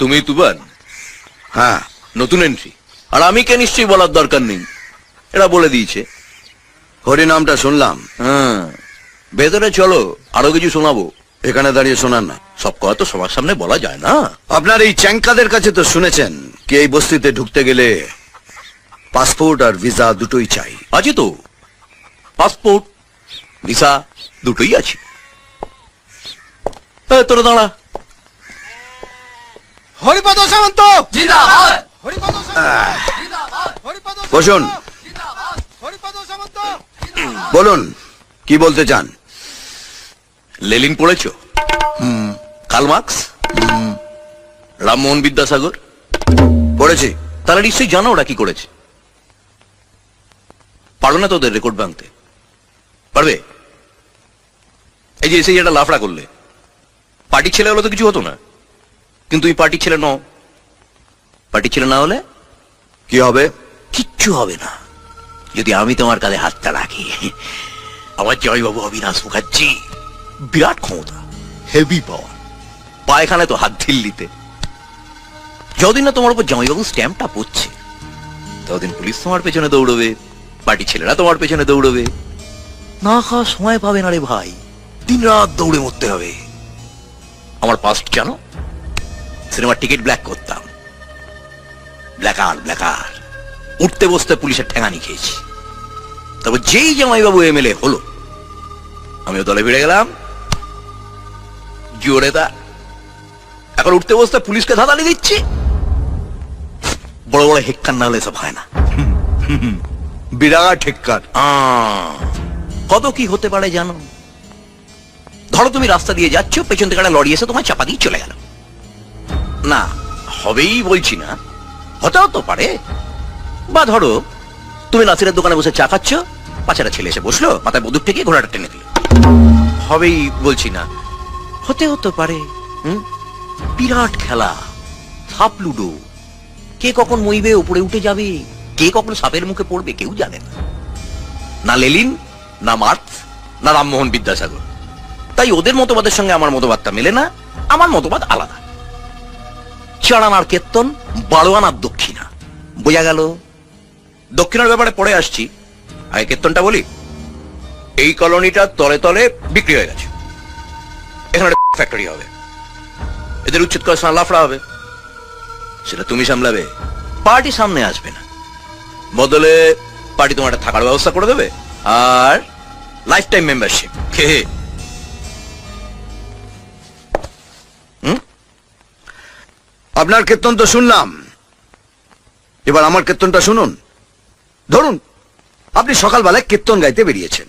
তুমি তুবান হ্যাঁ নতুন এন্ট্রি আর আমি কে নিশ্চয়ই বলার দরকার নেই। এরা বলে দিয়েছে। হরিনামটা শুনলাম। হ্যাঁ। ভেতরে চলো আরও কিছু শোনাবো। এখানে দাঁড়িয়ে শোনান না। সব কথা তো সবার সামনে বলা যায় না। আপনার এই চ্যাঙ্কাদের কাছে তো শুনেছেন কি এই বস্তিতে ঢুকতে গেলে পাসপোর্ট আর ভিসা দুটোই চাই। আছে তো। পাসপোর্ট ভিসা দুটোই আছে। তোরা দাঁড়া। হরিপদ সামন্ত! জিন্দাবাদ! হরিপদ সামন্ত! হরিপদ সামন্ত! বসুন। হরিপদ সামন্ত! বলুন কি বলতে চান? লেলিন পড়েছ? কাল মার্কস? রামমোহন বিদ্যাসাগর? পড়েছি। তারা নিশ্চয়ই জানো ওরা কি করেছে। পারো না তোদের রেকর্ড ভাঙতে। পারবে? এই যে এসে একটা লাফড়া করলে। পার্টির ছেলে হলে তো কিছু হতো না। কিন্তু এই পার্টির ছেলে নও পার্টির ছেলে না হলে? কি হবে? কিচ্ছু হবে না। যদি আমি তোমার কাঁধে হাতটা রাখি আমার জয়বাবু অবিনাশ মুখার্জি বিরাট ক্ষমতা হেভি পাওয়ার পায়খানে তো হাত ঢিল্লিতে। যতদিন না তোমার উপর জামাইবাবু স্ট্যাম্পটা পড়ছে ততদিন পুলিশ তোমার পেছনে দৌড়বে পার্টি ছেলেরা তোমার পেছনে দৌড়বে। না খাওয়া সময় পাবে না রে ভাই দিন রাত দৌড়ে মরতে হবে। আমার পাস্ট জানো? সিনেমার টিকিট ব্ল্যাক করতাম। ব্ল্যাকার ব্ল্যাকার উঠতে বসতে পুলিশের ঠেঙানি খেয়েছি। তারপর যেই জামাইবাবু এমএলএ হলো আমিও দলে ভিড়ে গেলাম। জোরে তা এখন উঠতে বসতে পুলিশকে ধাঁধালি দিচ্ছি। বড় বড় হেক্কার না হলে সব হয় না। বিরাট ঠেক্কার আহ, কত কি হতে পারে জানো? ধরো তুমি রাস্তা দিয়ে যাচ্ছ পেছন থেকে একটা লরি এসে তোমার চাপা দিয়ে চলে গেল। না, হবেই বলছি না। হতেও তো পারে। বা ধরো, তুমি নাসিরের দোকানে বসে চা খাচ্ছ পাঁচাটা ছেলে এসে বসল, মাথায় বদুর থেকে ঘোড়াটা টেনে দিল। হবেই বলছি না। হতে হতে পারে? বিরাট খেলা, সাপ লুডো। কে কখন মইবে, উপরে উঠে যাবে? কে কখন সাপের মুখে পড়বে, কেউ জানে না। না লেলিন, না মার্কস না রামমোহন বিদ্যাসাগর। তাই ওদের মতবাদের সঙ্গে আমার মতবাদটা মেলে না, আমার মতবাদ আলাদা। চারানার কেত্তন বারোয়ানার দক্ষিণা। বোঝা গেল? দক্ষিণার ব্যাপারে পরে আসছি। আগে কেত্তনটা বলি। এই কলোনিটা তলে তলে বিক্রি হয়ে গেছে। এখানে ফ্যাক্টরি হবে। এদের উচ্ছেদ করে লাফড়া হবে। সেটা তুমি সামলাবে। পার্টি সামনে আসবে না। বদলে পার্টি তোমার থাকার ব্যবস্থা করে দেবে। আর লাইফ টাইম মেম্বারশিপ আপনার কীর্তন তো শুনলাম। এবার আমার কীর্তনটা শুনুন। ধরুন, আপনি সকালবেলায় কীর্তন গাইতে বেরিয়েছেন।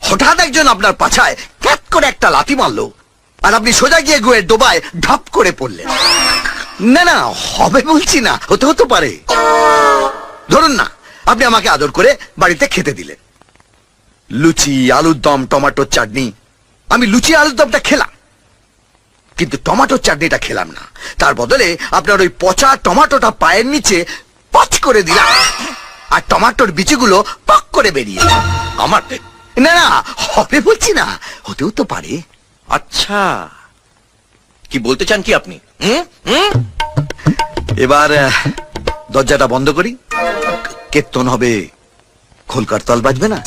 হঠাৎ একজন আপনার পাছায় ক্যাট করে একটা লাথি মারলো আর আপনি সোজা গিয়ে গুয়ের ডোবায় ঢাপ করে পড়লেন। না না, হবে বলছি না, হতে হতে পারে। ধরুন না, আপনি আমাকে আদর করে বাড়িতে খেতে দিলেন। লুচি, আলুর দম, টমেটোর চাটনি। আমি লুচি, আলুর দমটা খেলাম। কিন্তু টমেটোর চাটনিটা খেলাম না। তার বদলে আপনার ওই পচা টমেটোটা পায়ের নিচে পচ করে দিলাম। আর টমেটোর বিচিগুলো পক করে বেরিয়ে আমার না না হবে বলছি না হতেও তো পারে। আচ্ছা। কি বলতে চান কি আপনি? হুম? হুম? এবার দরজাটা বন্ধ করি। কেতন হবে খোলকার তল বাজবে না?